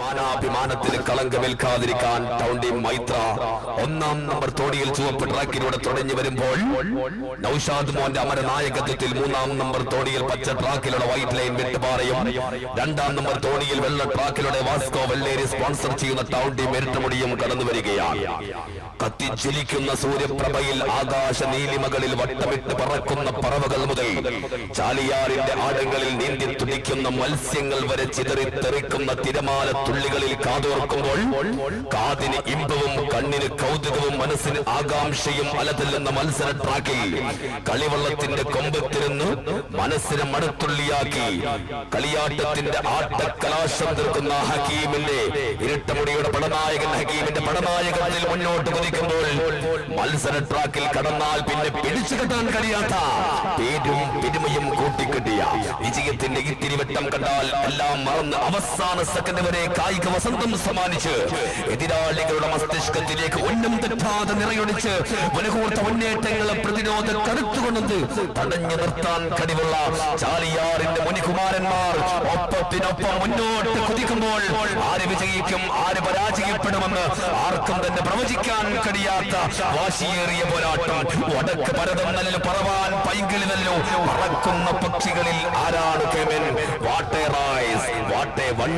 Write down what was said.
മാനാഭിമാനത്തിന് കളങ്കമേൽക്കാതിരിക്കാൻ town team Maithra ഒന്നാം number തോണിയിൽ ചുവപ്പ് ട്രാക്കിലൂടെ തുടങ്ങി വരുമ്പോൾ നൌഷാദ് മോന്റെ അമരനായകത്വത്തിൽ മൂന്നാം നമ്പർ തോണിയിൽ പച്ച ട്രാക്കിലൂടെ വൈറ്റ് ലൈൻ വെട്ടുപാറയും രണ്ടാം നമ്പർ തോണിയിൽ വെള്ള ട്രാക്കിലൂടെ വാസ്കോ വെള്ളേരി സ്പോൺസർ ചെയ്യുന്ന ടൗൺ ടീം കടന്നു വരികയാണ്. കത്തിച്ചിരിക്കുന്ന സൂര്യപ്രഭയിൽ ആകാശ നീലിമകളിൽ വട്ടമിട്ട് പറക്കുന്ന പറവകൾ മുതൽ ചാലിയാറിന്റെ ആഴങ്ങളിൽ നീന്തി തുടിക്കുന്ന മത്സ്യങ്ങൾ വരെ ചിതറിത്തെറിക്കുന്ന തിരമാല തുള്ളികളിൽ കാതോർക്കുമ്പോൾ കാതിന് ഇമ്പവും കണ്ണിന് കൗതുകവും മനസ്സിന് ആകാംക്ഷയും അലതല്ലുന്ന മത്സര ട്രാക്കിൽ കളിവള്ളത്തിന്റെ കൊമ്പത്തിരുന്ന് മനസ്സിനെ മടത്തുള്ളിയാക്കി. കളിയാട്ടത്തിന്റെ ആട്ടക്കലാശം തീർക്കുന്ന ഹക്കീമിന്റെ ഇരുട്ടമുടിയുടെ പടനായകൻ ഹക്കീമിന്റെ പടനായകത്തിൽ മുന്നോട്ട് കുതിക്കുമ്പോൾ മത്സര ട്രാക്കിൽ കടന്നാൽ പിന്നെ പിടിച്ചു കെട്ടാൻ കഴിയാത്ത പേരും പെരുമയും കൂട്ടിക്കെട്ടിയ വിജയത്തിന്റെ ഇത്തിരിവട്ടം കണ്ടാൽ എല്ലാം മറന്ന് അവസാന സെക്കൻഡ് വരെ കായിക വസന്തം സമ്മാനിച്ച് എതിരാളികളുടെ മസ്തിഷ്കത്തിലേക്ക് ഒന്നും തെറ്റാതെ നിറയൊടിച്ച് മുനകൂർത്ത മുന്നേറ്റങ്ങളെ പ്രതിരോധ കടുത്തുകൊണ്ട് തടഞ്ഞു നിർത്താൻ കഴിവുള്ള ചാലിയാറിന്റെ മുനികുമാരന്മാർ ഒപ്പത്തിനൊപ്പം മുന്നോട്ട് കുതിക്കുമ്പോൾ ആര് വിജയിക്കും ആര് പരാജയപ്പെടുമെന്ന് ആർക്കും തന്നെ പ്രവചിക്കാൻ കഴിയാത്ത വാശിയേറിയ പോരാട്ടം. വടക്ക് പരതം നല്ലു പറവാൻ പൈങ്കിളി പറക്കുന്ന പക്ഷികളിൽ ആരാണ് കേമൻ? വാട്ടേ വാട്ടേ വൺ